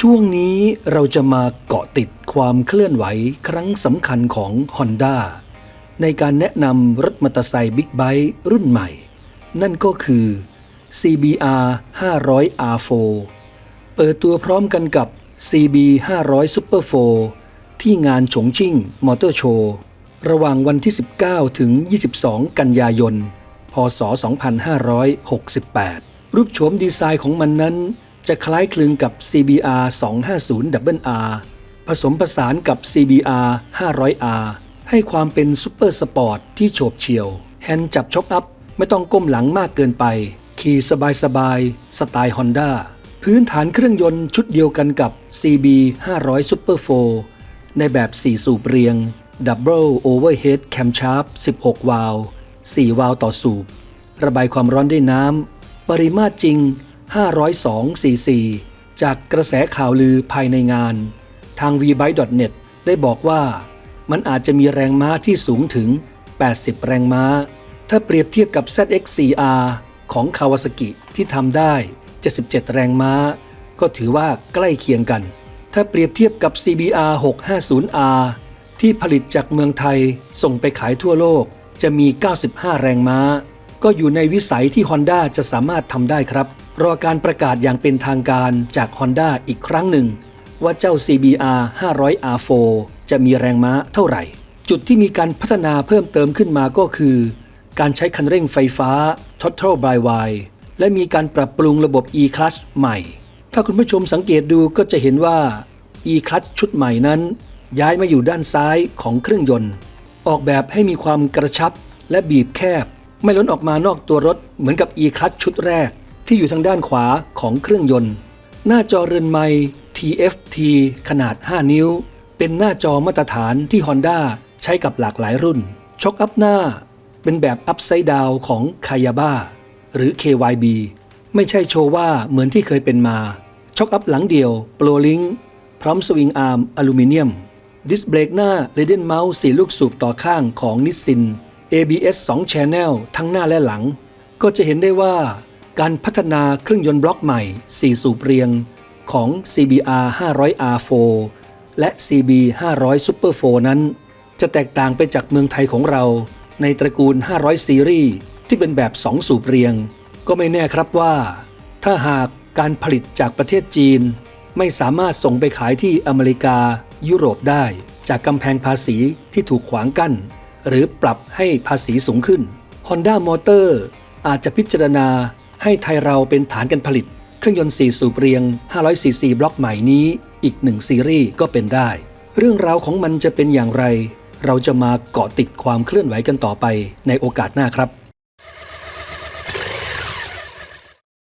ช่วงนี้เราจะมาเกาะติดความเคลื่อนไหวครั้งสำคัญของ Honda ในการแนะนำรถมอเตอร์ไซค์บิ๊กไบค์รุ่นใหม่ นั่นก็คือ CBR 500 R4 เปิดตัวพร้อมกันกับ CB 500 Super 4ที่งานฉงชิ่งมอเตอร์โชว์ ระหว่างวันที่ 19 ถึง 22 กันยายน พศ 2568 รูปโฉมดีไซน์ของมันนั้น จะคล้ายคลึงกับ CBR 250 R ผสมผสานกับ CBR 500R ให้ความเป็นซูเปอร์สปอร์ตที่โฉบเฉี่ยว แฮนด์จับช็อคอัพ ไม่ต้องก้มหลังมากเกินไป ขี่สบายๆสไตล์ Honda พื้นฐานเครื่องยนต์ชุดเดียวกันกับ CB 500 Super 4ในแบบ 4 สูบเรียง Double Overhead Camshaft 16 วาล์ว4วาล์วต่อสูบ ระบายความร้อนด้วยน้ำ ปริมาตรจริง 502ซีซีจากกระแสข่าวลือภายในงาน ทาง vbyte.net ได้บอกว่า มันอาจจะมีแรงม้าที่สูงถึง 80 แรงม้า ถ้าเปรียบเทียบกับ ZX4R ของ Kawasaki ที่ทำได้ 77 แรงม้า ก็ถือว่าใกล้เคียงกัน ถ้าเปรียบเทียบกับ CBR 650R ที่ผลิตจากเมืองไทยส่งไปขายทั่วโลกจะมี 95 แรงม้า ก็อยู่ในวิสัยที่ Honda จะสามารถทำได้ครับ รอการประกาศอย่างเป็นทางการจาก Honda อีกครั้งหนึ่ง ว่าเจ้า CBR 500R4 จะมีแรงม้าเท่าไหร่ จุดที่มีการพัฒนาเพิ่มเติมขึ้นมาก็คือ การใช้คันเร่งไฟฟ้า Throttle by Wire และมีการปรับปรุงระบบ e-clutch ใหม่ ถ้าคุณผู้ชมสังเกตดูก็จะเห็นว่า e-clutch ชุดใหม่นั้น ย้ายมาอยู่ด้านซ้ายของเครื่องยนต์ ออกแบบให้มีความกระชับและบีบแคบ ไม่ล้นออกมานอกตัวรถเหมือนกับ e-clutch ชุดแรก ที่อยู่ทางด้านขวาของเครื่องยนต์ หน้าจอเรือนไมค์ TFT ขนาด 5 นิ้ว เป็นหน้าจอมาตรฐานที่ Honda ใช้กับหลากหลายรุ่น ช็อคอัพหน้า เป็นแบบอัพไซด์ดาวของ k a y a b a หรือ KYB ไม่ใช่โชว่าเหมือนที่เคยเป็นมา ช็อคอัพหลังเดียวโปรลิงพร้อมสวิงอาร์มอลูมิเนียม ดิสเบรกหน้า r a d e n Mouse 4ลูกสูบต่อข้างของนิสซิน ABS 2 Channel ทั้งหน้าและหลัง ก็จะเห็นได้ว่า การพัฒนาเครื่องยนต์บล็อกใหม่ 4 สูบเรียงของ CBR 500R4 และ CB 500 Super 4นั้น จะแตกต่างไปจากเมืองไทยของเรา ในตระกูล 500 ซีรีส์ที่เป็นแบบ 2 สูบเรียง ก็ไม่แน่ครับว่า ถ้าหากการผลิตจากประเทศจีน ไม่สามารถส่งไปขายที่อเมริกายุโรปได้ จากกำแพงภาษีที่ถูกขวางกั้น หรือปรับให้ภาษีสูงขึ้น Honda Motor อาจจะพิจารณา ให้ไทยเราเป็นฐานการผลิต เครื่องยนต์ 4 สูบเรียง 500cc บล็อกใหม่นี้ อีกหนึ่งซีรีส์ก็เป็นได้ เรื่องราวของมันจะเป็นอย่างไร เราจะมาเกาะติดความเคลื่อนไหวกันต่อไปในโอกาสหน้าครับ